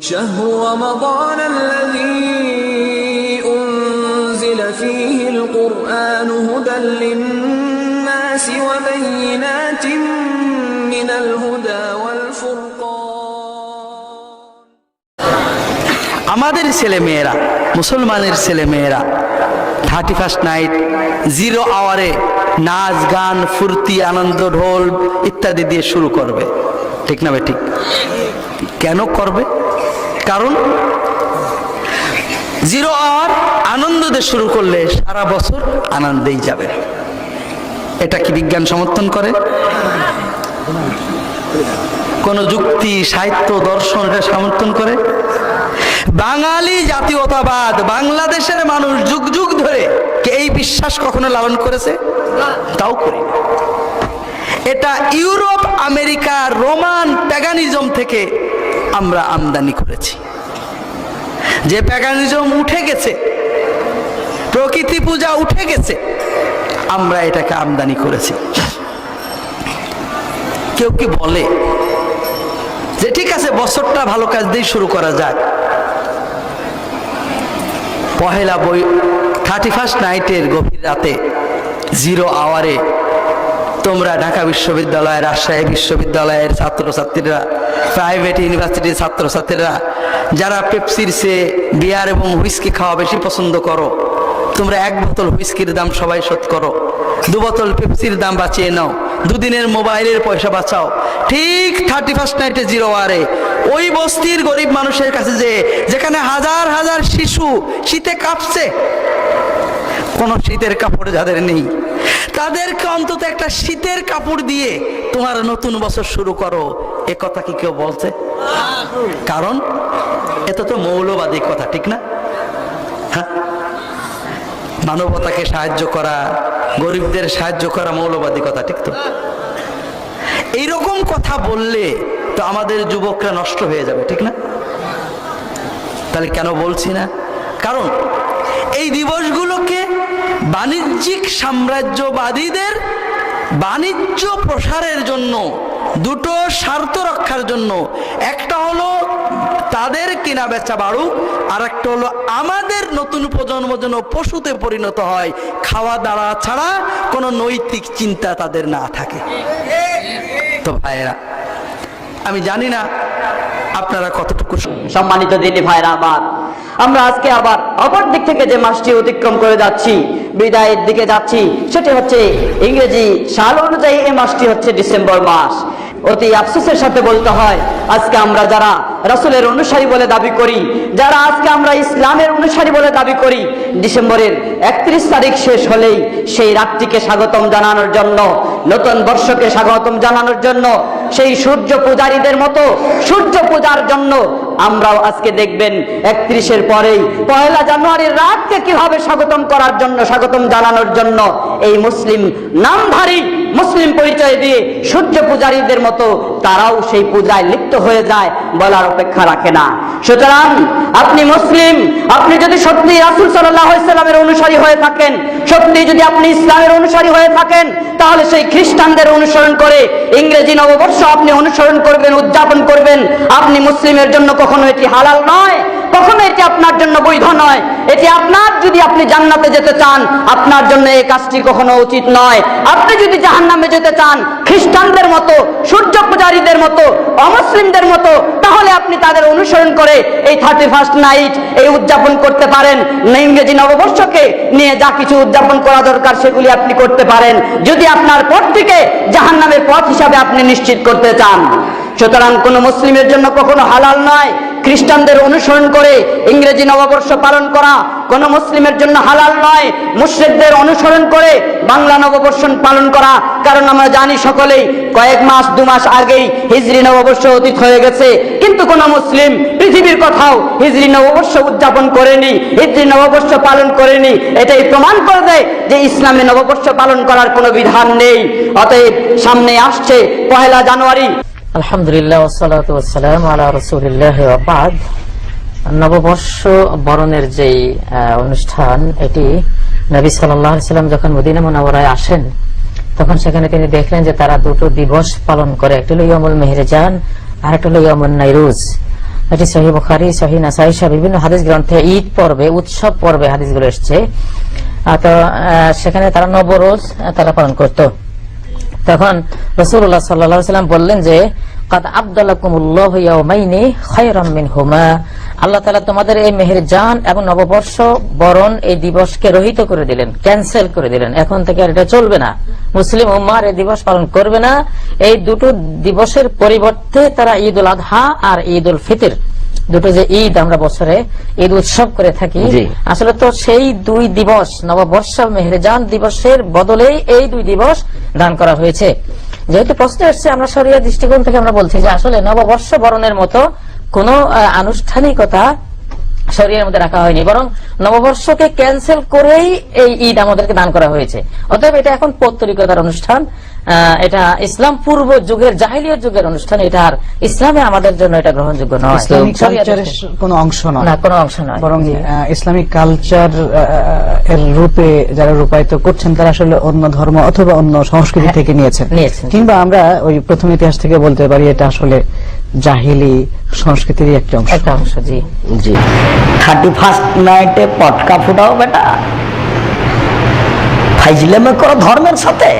شهر رمضان الذي أنزل فيه القرآن هدى للناس وبينات من الهدى والفرقان আমাদের ছেলে মেয়েরা মুসলমানের ছেলে মেয়েরা থার্টি ফার্স্ট নাইট জিরো আওয়ারে নাচ গান ফুর্তি আনন্দ ঢোল ইত্যাদি দিয়ে শুরু করবে ঠিক না ভাই ঠিক কেন করবে কারণ জিরো আওয়ার আনন্দ দিয়ে শুরু করলে সারা বছর আনন্দেই যাবে। এটা কি বিজ্ঞান সমর্থন করে? কোন যুক্তি, সাহিত্য, দর্শন এটা সমর্থন করে? বাঙালি জাতীয়তাবাদ, বাংলাদেশের মানুষ যুগ যুগ ধরে এই বিশ্বাস কখনো লালন করেছে? তাও করি। এটা ইউরোপ, আমেরিকা, রোমান প্যাগানিজম থেকে আমরা আমদানি করেছি। যে প্যাগানিজম উঠে গেছে, প্রকৃতি পূজা উঠে গেছে, আমরা এটাকে আমদানি করেছি। কেউ কি বলে যে, ঠিক আছে, বছরটা ভালো কাজ দিয়ে শুরু করা যায় পহেলা বই থার্টি ফার্স্ট নাইটের গভীর রাতে জিরো আওয়ারে তোমরা ঢাকা বিশ্ববিদ্যালয় রাজশাহী বিশ্ববিদ্যালয়ের ছাত্রছাত্রীরা প্রাইভেট ইউনিভার্সিটির ছাত্রছাত্রীরা, যারা পেপসির সে বিয়ার এবং হুইস্কি খাওয়া বেশি পছন্দ করো, তোমরা এক বোতল হুইস্কির দাম সবাই শোধ করো। দু বোতল পেপসির দাম বাঁচিয়ে নাও। দুদিনের মোবাইলের পয়সা বাঁচাও। ঠিক থার্টি ফার্স্ট নাইটে জিরো আরে ওই বস্তির গরিব মানুষের কাছে যে, যেখানে হাজার হাজার শিশু শীতে কাঁপছে, কোনো শীতের কাপড় যাদের নেই। তাদেরকে অন্তত একটা শীতের কাপড় দিয়ে তোমার নতুন বছর শুরু করো। এ কথা কি কেউ বলছে? কারণ এটা তো মৌলবাদী কথা, ঠিক না? হ্যাঁ? মানবতাকে সাহায্য করা, গরিবদের সাহায্য করা মৌলবাদী কথা, ঠিক তো? এইরকম কথা বললে তো আমাদের যুবকরা নষ্ট হয়ে যাবে, ঠিক না? তাহলে কেন বলছি না? কারণ এই দিবসগুলোকে বাণিজ্যিক সাম্রাজ্যবাদীদের বাণিজ্য প্রসারের জন্য, দুটো স্বার্থ রক্ষার জন্য। একটা হলো তাদের কেনা বেচা বাড়ুক, আর একটা হলো আমাদের নতুন প্রজন্ম যেন পশুতে পরিণত হয়। খাওয়া দাওয়া ছাড়া কোনো নৈতিক চিন্তা তাদের না থাকে। তো ভাইয়েরা, আমি জানি না আপনারা কতটুকু সম্মানিত দিনী ভাইরা আমার আমরা আজকে আবার অপর দিক থেকে যে মাসটি অতিক্রম করে যাচ্ছি, বিদায়ের দিকে যাচ্ছি, সেটি হচ্ছে ইংরেজি সাল অনুযায়ী এই মাসটি হচ্ছে ডিসেম্বর মাস। অতি আফসোসের সাথে বলতে হয়, আজকে আমরা যারা রাসূলের অনুসারী বলে দাবি করি, যারা আজকে আমরা ইসলামের অনুসারী বলে দাবি করি, ডিসেম্বরের একত্রিশ তারিখ শেষ হলেই সেই রাতটিকে স্বাগতম জানানোর জন্য, নতুন বর্ষকে স্বাগতম জানানোর জন্য, সেই সূর্য পূজারীদের মতো সূর্য পূজার জন্য আমরাও আজকে দেখবেন একত্রিশের পরেই পয়লা জানুয়ারির রাতকে কীভাবে স্বাগতম করার জন্য, স্বাগতম জানানোর জন্য এই মুসলিম নামধারী মুসলিম পরিচয় দিয়ে সূর্য পূজারীদের মতো তারাও সেই পূজায় লিপ্ত হয়ে যায় বলার অপেক্ষা রাখে না। সুতরাং আপনি মুসলিম, আপনি যদি সত্যি রাসুল সাল্লামের অনুসারী হয়ে থাকেন সত্যি যদি আপনি ইসলামের অনুসারী হয়ে থাকেন, তাহলে সেই খ্রিস্টানদের অনুসরণ করে ইংরেজি নববর্ষ আপনি অনুসরণ করবেন, উদযাপন করবেন। আপনি মুসলিমের জন্য কখনো এটি হালাল নয়। কখনো এটি আপনার জন্য বৈধ নয়। এটি আপনার যদি আপনি জান্নাতে যেতে চান, আপনার জন্য এই কাজটি কখনো উচিত নয়। আপনি যদি জাহান্নামে যেতে চান, খ্রিস্টানদের মতো, সূর্য পূজারীদের মতো, অমুসলিমদের মতো, তাহলে আপনি তাদের অনুসরণ করে এই থার্টি ফার্স্ট নাইট এই উদযাপন করতে পারেন। ইংরেজি নববর্ষকে নিয়ে যা কিছু উদযাপন করা দরকার, সেগুলি আপনি করতে পারেন। যদি আপনার পথ থেকে জাহান্নামের পথ হিসাবে আপনি নিশ্চিত করতে চান। সুতরাং কোনো মুসলিমের জন্য কখনো হালাল নয়। খ্রিস্টানদের অনুসরণ করে ইংরেজি নববর্ষ পালন করা কোনো মুসলিমের জন্য হালাল নয়। মুশ্রিকদের অনুসরণ করে বাংলা নববর্ষ পালন করা। কারণ আমরা জানি সকলেই কয়েক মাস, দু মাস আগেই হিজরি নববর্ষ অতীত হয়ে গেছে। কিন্তু কোন মুসলিম পৃথিবীর কথাও হিজরি নববর্ষ উদযাপন করেনি, হিজরি নববর্ষ পালন করেনি। এটাই প্রমাণ করে দেয় যে ইসলামে নববর্ষ পালন করার কোনো বিধান নেই। অতএব সামনে আসছে পহেলা জানুয়ারি। আলহামদুলিল্লাহ নববর্ষ বরণের আহ, অনুষ্ঠান এটি নবী সাল্লাম যখন মদিনা মোনাওয়ারায় আসেন তখন সেখানে তিনি দেখলেন যে তারা দুটো দিবস পালন করে একটি হলো মেহরজান আর একটা হলো নাইরুজ। এটি সহি বুখারি সহি নাসাই সহ বিভিন্ন হাদিস গ্রন্থে ঈদ পর্বে উৎসব পর্বে হাদিসগুলো এসছে। তো সেখানে তারা নবরোজ তারা পালন করত। তখন রসুল্লাহ সাল্লাহ সাল্লাম বললেন যে, কাদ খায়রাম আল্লাহ তাআলা তোমাদের এই মেহের জান এবং নববর্ষ বরণ এই দিবসকে রহিত করে দিলেন, ক্যান্সেল করে দিলেন। এখন থেকে আর এটা চলবে না। মুসলিম উম্মার এই দিবস পালন করবে না। এই দুটো দিবসের পরিবর্তে তারা ঈদ উল আদহা আর ঈদ উল ফিতর দুটো যে ঈদ আমরা বছরে ঈদ উৎসব করে থাকি আসলে তো সেই দুই দিবস নববর্ষ মেহরজান দিবসের বদলেই এই দুই দিবস দান করা হয়েছে। যেহেতু প্রশ্ন এসছে আমরা সরিয়া দৃষ্টিকোণ থেকে আমরা বলছি যে আসলে নববর্ষ বরণের মতো কোন আনুষ্ঠানিকতা শরীরের মধ্যে রাখা হয়নি। বরং নববর্ষকে ক্যান্সেল করেই এই ঈদ আমাদেরকে দান করা হয়েছে। অতএব এটা এখন পৌত্তলিকতার অনুষ্ঠান। এটা ইসলাম পূর্ব যুগের জাহিলিয়ত যুগের অনুষ্ঠান এটা আর ইসলামে আমাদের জন্য এটা গ্রহণযোগ্য নয়। কোনো অংশ নয়। না কোনো অংশ নয়। বরং ইসলামিক কালচার এর রূপে যারা রূপায়িত করছেন তারা আসলে অন্য ধর্ম অথবা অন্য সংস্কৃতি হ্যাঁ, থেকে নিয়েছেন। নিয়েছেন। কিংবা আমরা ওই প্রথম ইতিহাস থেকে বলতে পারি এটা আসলে জাহিলি সংস্কৃতির একটি অংশ। একটা অংশ জি। জি। থার্টি ফার্স্ট নাইটে পটকা ফুটাও বেটা। ফাইজলেমে করো ধর্মের সাথে।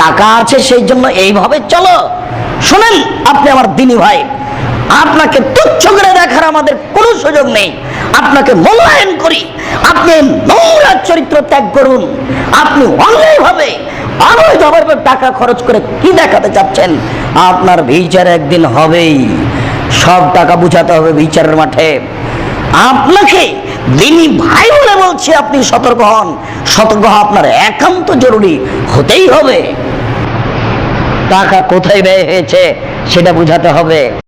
টাকা আছে সেই জন্য এইভাবে চলো। শুনেন আপনি আমার দিনী ভাই, আপনাকে তুচ্ছ করে দেখার আমাদের কোনো সুযোগ নেই। আপনাকে মূল্যায়ন করি, আপনি নোংরা চরিত্র ত্যাগ করুন। আপনি অন্যায়ভাবে, অবৈধভাবে টাকা খরচ করে কি দেখাতে চাচ্ছেন? আপনার বিচার একদিন হবেই। সব টাকা বুঝাতে হবে বিচারের মাঠে। আপনাকে দিনী ভাই বলে বলছি, আপনি সতর্ক হন। সতর্ক হওয়া আপনার একান্ত জরুরি। হতেই হবে। টাকা কোথায় ব্যয় হয়েছে, সেটা বোঝাতে হবে।